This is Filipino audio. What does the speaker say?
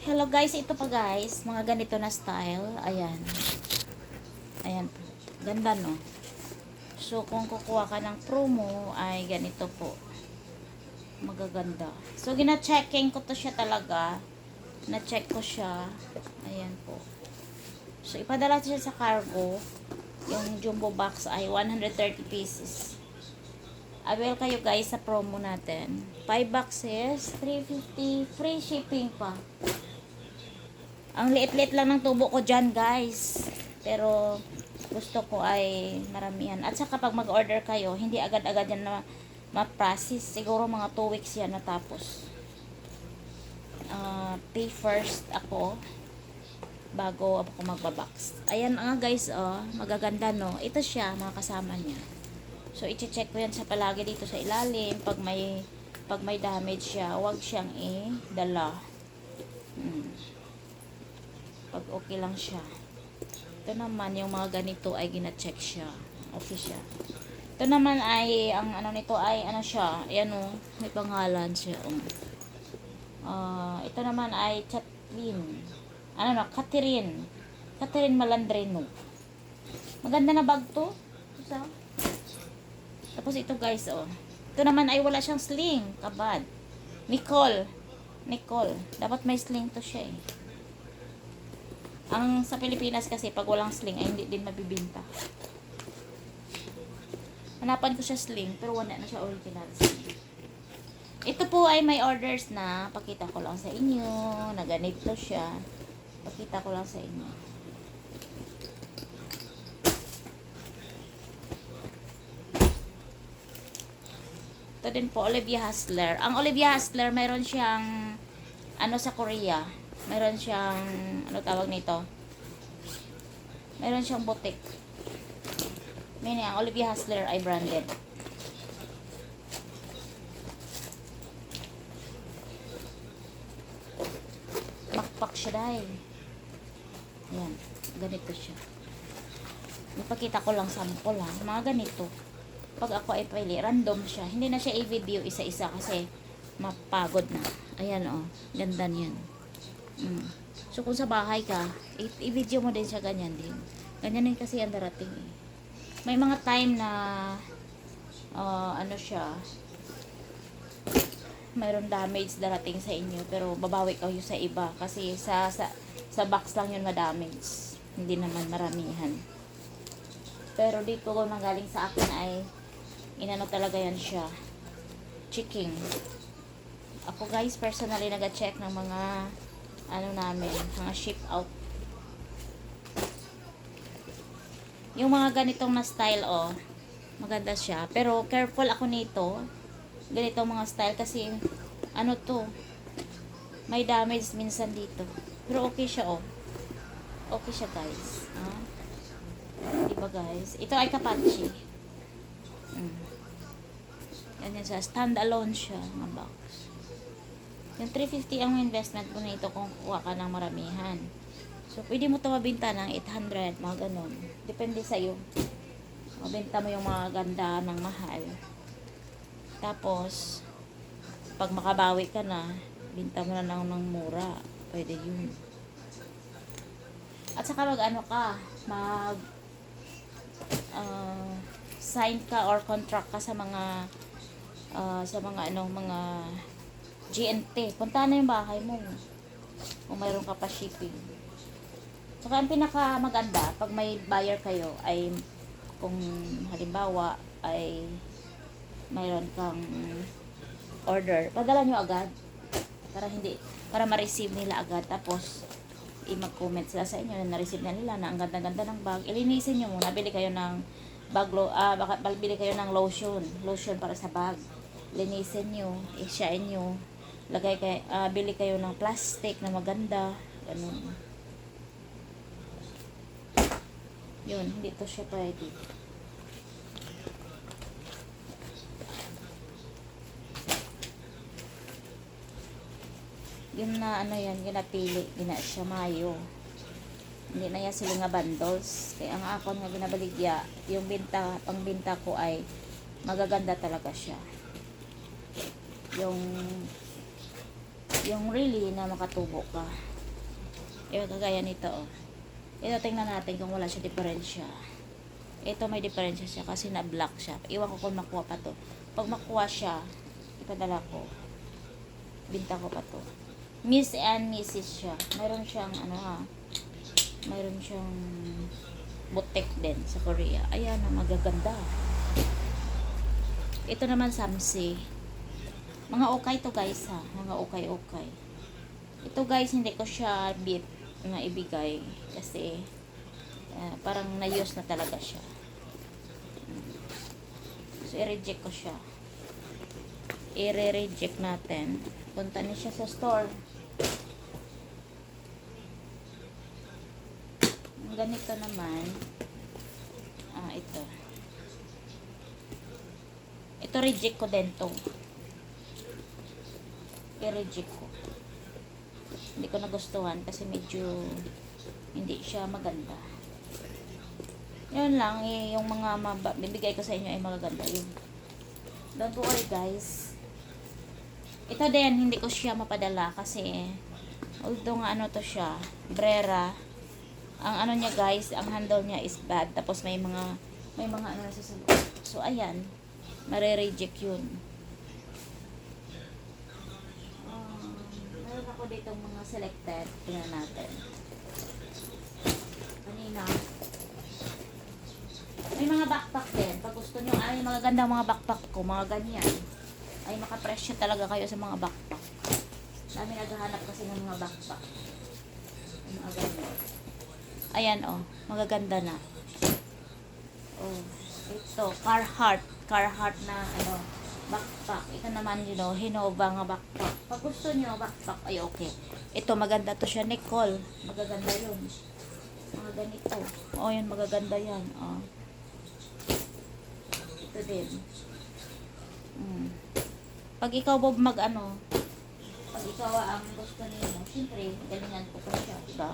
Hello guys, ito pa guys, mga ganito na style. Ayan. Ayan po. Ganda no. So kung kukuha ka ng promo ay ganito po. Magaganda. So gina-checking ko to siya talaga. Na-check ko siya. Ayan po. So ipadala siya sa cargo. Yung jumbo box ay 130 pieces. Avail kayo guys sa promo natin. 5 boxes, 350, free shipping pa. Ang liit-liit lang ng tubo ko dyan guys. Pero gusto ko ay maramihan. At saka pag mag-order kayo, hindi agad-agad yan na ma-process. Siguro mga 2 weeks yan natapos. Ah, pay first ako bago ako magbabox. Ayan nga guys, oh, magaganda no. Ito siya, mga kasama niya. So, i-check ko yan sa palagi dito sa ilalim. Pag may, pag may damage siya, huwag siyang i-dala. Pag okay lang siya. Ito naman, yung mga ganito ay gina-check siya. Okay siya. Ito naman ay, ang ano nito ay, ano siya, ayan o, may pangalan siya. Oh. Ah, ito naman ay Chatlin. Ano no, Catherine. Catherine Malandreno. Maganda na bag to. Isa. Tapos ito guys, oh. Ito naman ay wala siyang sling. Kabad. Nicole. Nicole. Dapat may sling to siya eh. Ang sa Pilipinas kasi pag walang sling ay hindi din mabibinta. Hanapan ko siya sling pero wala na siya original. Ito po ay may orders na pakita ko lang sa inyo na ganito siya. Pakita ko lang sa inyo. Ito din po, Olivia Hustler. Ang Olivia Hustler, mayroon siyang, ano sa Korea, mayroon siyang, ano tawag nito? Mayroon siyang boutique. Meaning, ang Olivia Hustler ay branded. Pakpak siya dahil. Ayan, ganito siya. Ipakita ko lang sample ha. Mga ganito pag ako ay pili, random siya. Hindi na siya i-video isa-isa kasi mapagod na. Ayan oh, ganda niyan. Mm. So kung sa bahay ka, i-video mo din siya ganyan din. Ganyan din kasi ang darating eh. May mga time na ah, ano siya, mayroon damage darating sa inyo pero babawi kayo sa iba kasi sa sa, sa box lang yun ma-damage. Hindi naman maramihan. Pero dito kung nanggaling sa akin ay inano talaga yan siya checking ako guys personally nag-check ng mga ano namin mga ship out yung mga ganitong na style oh maganda siya pero careful ako nito ganitong mga style kasi ano to may damage minsan dito pero okay siya oh okay siya guys ah. diba guys ito ay kapachi Mm. Ganyan siya. Stand-alone siya, mga box. Yung 350 ang investment mo nito kung kuha ka ng maramihan. So, pwede mo ito mabinta ng 800, mga ganun. Depende sa iyo. Mabenta mo yung mga ganda ng mahal. Tapos, pag makabawi ka na, binta mo na lang ng mura. Pwede yun. At saka mag ano ka, mag ah, sign ka or contract ka sa mga ah, sa mga anong mga GNT. Punta na yung bahay mo. Kung mayroon ka pa shipping. Saka ang pinaka maganda pag may buyer kayo ay kung halimbawa ay mayroon kang order, padala nyo agad para hindi para ma-receive nila agad tapos i-mag-comment sila sa inyo na na-receive na nila na ang ganda-ganda ng bag. Ilinisin nyo muna, bili kayo ng bag lo, ah, baka bili kayo ng lotion, lotion para sa bag. Linisin nyo, i-shine nyo. Lagay kay ah, bili kayo ng plastic na maganda, ganun. Yun, hindi to siya pwede. Yun na ano yan, ginapili, gina siya mayo. Hindi na yan sila nga bundles. Kaya ang akon nga ginabaligya, yung binta, pang binta ko ay magaganda talaga siya. Yung yung really na makatubo ka. Yung kagaya nito, oh. Ito, tingnan natin kung wala siya diferensya. Ito may diferensya siya kasi na-black siya. Iwan ko kung makuha pa to. Pag makuha siya, ipadala ko. Binta ko pa to. Miss and Mrs. siya. Mayroon siyang, ano ha, mayroon siyang butek din sa Korea. Ayan, ang magaganda. Ito naman Samsi. Mga okay to guys ha. Mga okay-okay. Ito guys, hindi ko siya bit na ibigay kasi ah, parang na-use na talaga siya. So, i-reject ko siya. I-reject natin. Punta niya siya sa store. Ganito naman, ah, ito. Ito reject ko din to. I-reject ko. Hindi ko nagustuhan kasi medyo hindi siya maganda. Yun lang, eh, yung mga bibigay ko sa inyo ay magaganda yun. Don't worry guys. Ito din, hindi ko siya mapadala kasi although nga ano to siya, brera, ang ano niya guys, ang handle niya is bad. Tapos may mga, may mga ano nasa sa. So ayan, mare-reject yun. Um, meron ako dito mga selected. Tingnan natin. Kanina. May mga backpack din. Pag gusto nyo, ay mga gandang mga backpack ko, mga ganyan. Ay makapresyo talaga kayo sa mga backpack. Dami naghahanap kasi ng mga backpack. Yung mga ganyan. Ayan oh, magaganda na. Oh, ito, Carhartt. Carhartt na ano, backpack. Ito naman, you know, Hinova nga backpack. Pag gusto nyo, backpack, ay okay. Ito, maganda to siya, Nicole. Magaganda yun. Mga ganito. Oh, yun, magaganda yan. Oh. Ito din. Mm. Pag ikaw, Bob, mag ano, pag ikaw ang gusto niyo, siyempre, galingan ko pa siya, diba?